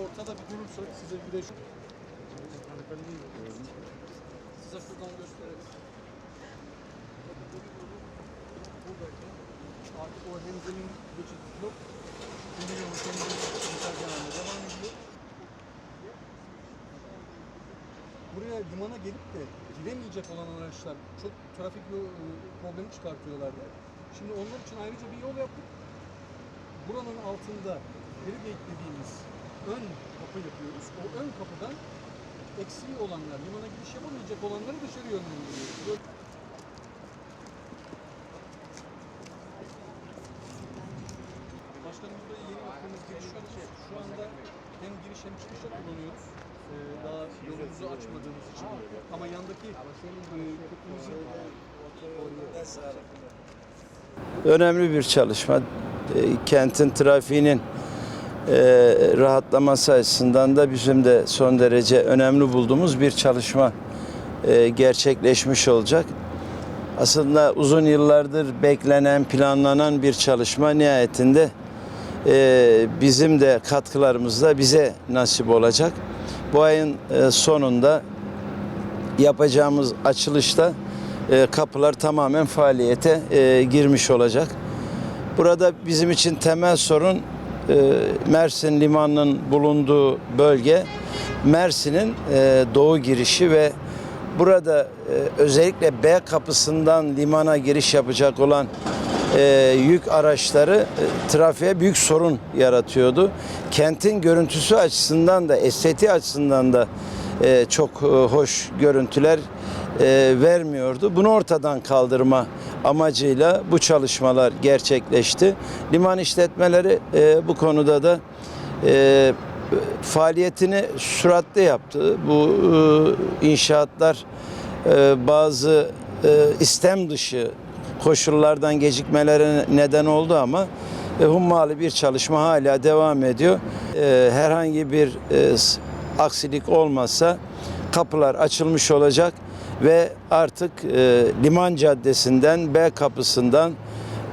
Ortada bir dürüm söyle size bir de şu. Size şuradan gösterelim. Artık o hemzemin geçidi yok. Bilmiyorum. Buraya limana gelip de giremeyecek olan araçlar çok trafik e, problemi çıkartıyorlardı. Şimdi onlar için ayrıca bir yol yaptık. Buranın altında Ferigate dediğimiz ön kapı yapıyoruz. O ön kapıdan eksiği olanlar, limana giriş yapamayacak olanları dışarı yönlendiriyoruz. Böyle- Başkanım burada yeni yaptığımız giriş. Şu anda hem giriş hem çıkışa kullanıyoruz. Ee, daha yolumuzu açmadığımız için. Ama yandaki e, önemli bir çalışma. E, Kentin trafiğinin e, rahatlaması açısından da bizim de son derece önemli bulduğumuz bir çalışma e, gerçekleşmiş olacak. Aslında uzun yıllardır beklenen, planlanan bir çalışma nihayetinde e, bizim de katkılarımız da bize nasip olacak. Bu ayın e, sonunda yapacağımız açılışta e, kapılar tamamen faaliyete e, girmiş olacak. Burada bizim için temel sorun Mersin Limanı'nın bulunduğu bölge. Mersin'in doğu girişi ve burada özellikle B kapısından limana giriş yapacak olan e, yük araçları e, trafiğe büyük sorun yaratıyordu. Kentin görüntüsü açısından da estetiği açısından da e, çok e, hoş görüntüler e, vermiyordu. Bunu ortadan kaldırma amacıyla bu çalışmalar gerçekleşti. Liman işletmeleri e, bu konuda da e, faaliyetini süratle yaptı. Bu e, inşaatlar e, bazı e, istem dışı koşullardan gecikmelere neden oldu ama e, hummalı bir çalışma hala devam ediyor. E, herhangi bir e, aksilik olmazsa kapılar açılmış olacak ve artık e, Liman Caddesi'nden B kapısından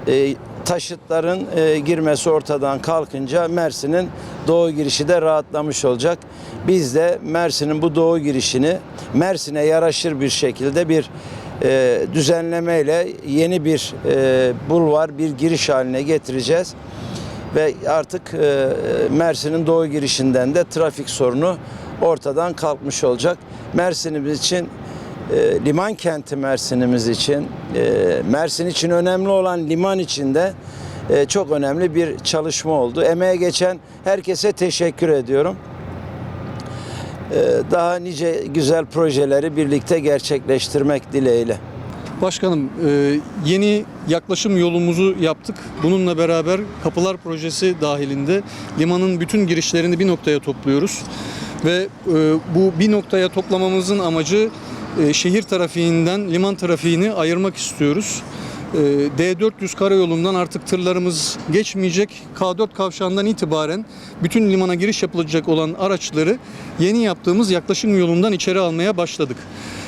e, taşıtların e, girmesi ortadan kalkınca Mersin'in doğu girişi de rahatlamış olacak. Biz de Mersin'in bu doğu girişini Mersin'e yaraşır bir şekilde bir e, düzenlemeyle yeni bir e, bulvar, bir giriş haline getireceğiz. Ve artık e, Mersin'in doğu girişinden de trafik sorunu ortadan kalkmış olacak. Mersin'imiz için e, liman kenti Mersin'imiz için, Mersin için önemli olan liman için de çok önemli bir çalışma oldu. Emeğe geçen herkese teşekkür ediyorum. E, daha nice güzel projeleri birlikte gerçekleştirmek dileğiyle. Başkanım, e, yeni yaklaşım yolumuzu yaptık. Bununla beraber kapılar projesi dahilinde limanın bütün girişlerini bir noktaya topluyoruz. Ve e, bu bir noktaya toplamamızın amacı e, şehir trafiğinden liman trafiğini ayırmak istiyoruz. E, D400 karayolundan artık tırlarımız geçmeyecek. K4 kavşağından itibaren bütün limana giriş yapılacak olan araçları yeni yaptığımız yaklaşım yolundan içeri almaya başladık.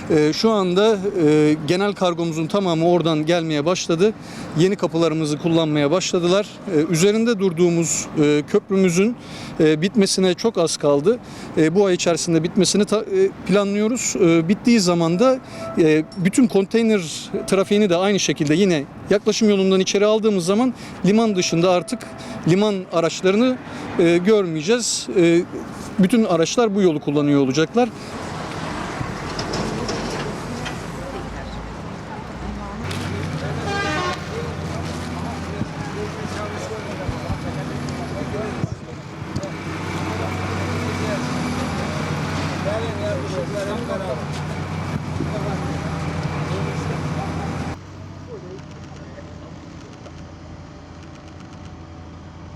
Ee, Şu anda e, genel kargomuzun tamamı oradan gelmeye başladı. Yeni kapılarımızı kullanmaya başladılar. Ee, Üzerinde durduğumuz e, köprümüzün e, bitmesine çok az kaldı. E, Bu ay içerisinde bitmesini e, planlıyoruz. Bittiği zaman da bütün konteyner trafiğini de aynı şekilde yine yaklaşım yolundan içeri aldığımız zaman liman dışında artık liman araçlarını görmeyeceğiz. Bütün araçlar bu yolu kullanıyor olacaklar.